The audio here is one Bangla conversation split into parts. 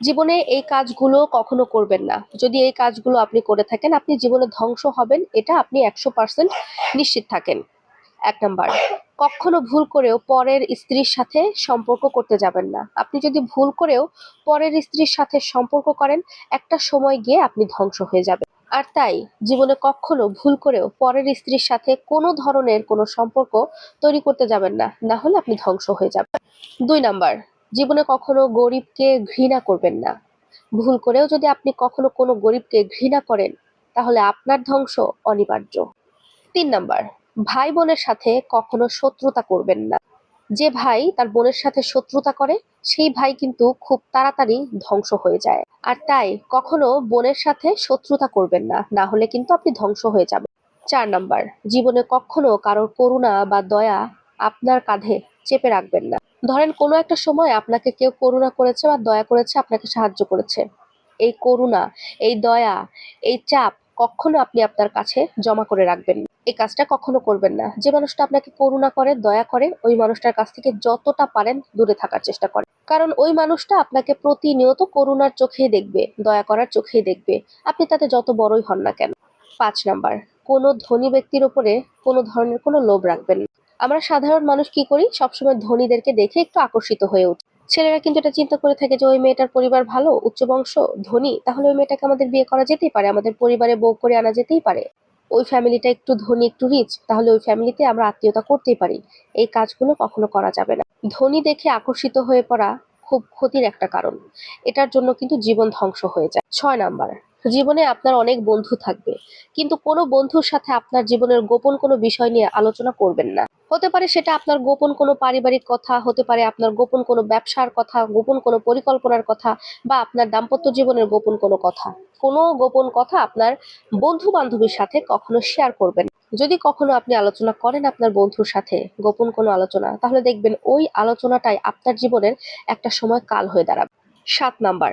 জীবনে এই কাজগুলো কখনো করবেন না। যদি এই কাজগুলো আপনি করে থাকেন, আপনি জীবনে ধ্বংস হবেন, এটা আপনি একশো পার্সেন্ট নিশ্চিত থাকেন। এক নাম্বার, কখনো ভুল করেও পরের স্ত্রীর সাথে সম্পর্ক করতে যাবেন না। আপনি যদি ভুল করেও পরের স্ত্রীর সাথে সম্পর্ক করেন, একটা সময় গিয়ে আপনি ধ্বংস হয়ে যাবেন। আর তাই, জীবনে কখনো ভুল করেও পরের স্ত্রীর সাথে কোনো ধরনের কোনো সম্পর্ক তৈরি করতে যাবেন না। না হলে আপনি ধ্বংস হয়ে যাবেন। দুই নাম্বার জীবনে কখনো গরিবকে ঘৃণা করবেন না। ভুল করেও যদি আপনি কখনো কোনো গরিবকে ঘৃণা করেন, তাহলে আপনার ধ্বংস অনিবার্য। তিন নাম্বার, ভাই বোনের সাথে কখনো শত্রুতা করবেন না। যে ভাই তার বোনের সাথে শত্রুতা করে, সেই ভাই কিন্তু খুব তাড়াতাড়ি ধ্বংস হয়ে যায়। আর তাই কখনো বোনের সাথে শত্রুতা করবেন না না হলে কিন্তু আপনি ধ্বংস হয়ে যাবেন। চার নাম্বার, জীবনে কখনো কারোর করুণা বা দয়া আপনার কাঁধে চেপে রাখবেন না। ধরেন কোনো একটা সময় আপনাকে কেউ করুণা করেছে বা দয়া করেছে, আপনাকে সাহায্য করেছে। এই করুণা, এই দয়া, এই চাপ কখনো আপনি আপনার কাছে জমা করে রাখবেন এই কাজটা কখনো করবেন না। যে মানুষটা আপনাকে করুণা করে, দয়া করে, ওই মানুষটার কাছ থেকে যতটা পারেন দূরে থাকার চেষ্টা করেন। কারণ ওই মানুষটা আপনাকে প্রতিনিয়ত করুণার চোখেই দেখবে, দয়া করার চোখেই দেখবে। আপনি তাতে যত বড়ই হন না কেন। পাঁচ নাম্বার, কোনো ধনী ব্যক্তির উপরে কোনো ধরনের কোনো লোভ রাখবেন আমরা সাধারণ মানুষ কি করি? সবসময় ধনীদেরকে দেখে একটু আকর্ষিত হয়ে উঠি। ছেলেরা কিন্তু এটা চিন্তা করে থাকে যে, ওই মেয়েটার পরিবার ভালো, উচ্চ বংশ, ধনী, তাহলে ওই মেয়েটাকে আমাদের বিয়ে করা যেতেই পারে, আমাদের পরিবারে বউ করে আনা যেতেই পারে। ওই ফ্যামিলিটা একটু ধনী, একটু রিচ তাহলে ওই ফ্যামিলিতে আমরা আত্মীয়তা করতেই পারি। এই কাজগুলো কখনো করা যাবে না। ধনী দেখে আকর্ষিত হয়ে পড়া খুব ক্ষতির একটা কারণ। এটার জন্য কিন্তু জীবন ধ্বংস হয়ে যায়। ছয় নাম্বার, জীবনে আপনার অনেক বন্ধু থাকবে, কিন্তু কোনো বন্ধুর সাথে আপনার জীবনের গোপন কোনো বিষয় নিয়ে আলোচনা করবেন না। হতে পারে সেটা আপনার গোপন কোনো পারিবারিক কথা, হতে পারে আপনার গোপন কোনো ব্যবসার কথা, গোপন কোনো পরিকল্পনার কথা, বা আপনার দাম্পত্য জীবনের গোপন কোনো কথা। কোনো গোপন কথা আপনার বন্ধু বান্ধবীর সাথে কখনো শেয়ার করবেন। যদি কখনো আপনি আলোচনা করেন আপনার বন্ধুর সাথে, গোপন কোনো আলোচনা, তাহলে দেখবেন ওই আলোচনাটাই আপনার জীবনের একটা সময় কাল হয়ে দাঁড়াবে। সাত নাম্বার,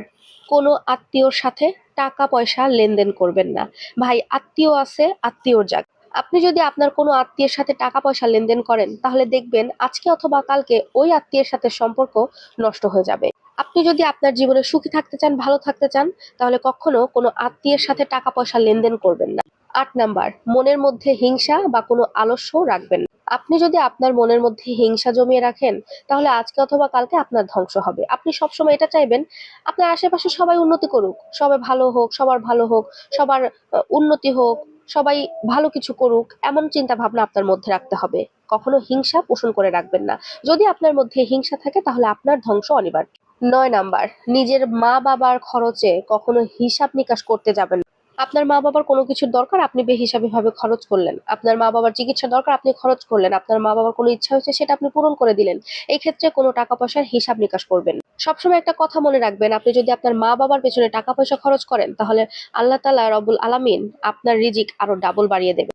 কোনো আত্মীয়র সাথে টাকা পয়সা লেনদেন করবেন না। ভাই, আত্মীয় আছে, আত্মীয়র যাক আপনি যদি আপনার কোনো আত্মীয়ের সাথে টাকা পয়সা লেনদেন করেন, তাহলে দেখবেন আজকে অথবা কালকে ওই আত্মীয়ের সাথে সম্পর্ক নষ্ট হয়ে যাবে। আপনি যদি আপনার জীবনে সুখী থাকতে চান, ভালো থাকতে চান, তাহলে কখনো কোনো আত্মীয়ের সাথে টাকা পয়সা লেনদেন করবেন না। আট নাম্বার, মনের মধ্যে হিংসা বা কোনো আলস্য রাখবেন আপনি যদি আপনার মনের মধ্যে হিংসা জমিয়ে রাখেন, তাহলে আজকে অথবা কালকে আপনার ধ্বংস হবে। আপনি সবসময় এটা চাইবেন, আপনার আশেপাশে সবাই উন্নতি করুক। সবাই ভালো হোক, সবার ভালো হোক, সবার উন্নতি হোক, সবাই ভালো কিছু করুক, এমন চিন্তা ভাবনা আপনার মধ্যে রাখতে হবে। কখনো হিংসা পোষণ করে রাখবেন না। যদি আপনার মধ্যে হিংসা থাকে, তাহলে আপনার ধ্বংস অনিবার্য। নয় নাম্বার, নিজের মা বাবার খরচে কখনো হিসাব নিকাশ করতে যাবেন। আপনার মা বাবার কোনো কিছুর দরকার আপনি বেহিসাবি ভাবে খরচ করলেন। আপনার মা বাবার চিকিৎসা দরকার আপনি খরচ করলেন। আপনার মা বাবার কোনো ইচ্ছা হয়েছে সেটা আপনি পূরণ করে দিলেন। এই ক্ষেত্রে কোনো টাকা পয়সার হিসাব নিকাশ করবেন সবসময় একটা কথা মনে রাখবেন, আপনি যদি আপনার মা বাবার পেছনে টাকা পয়সা খরচ করেন, তাহলে আল্লাহ তালা রবুল আলামিন আপনার রিজিক আরও ডাবল বাড়িয়ে দেবে।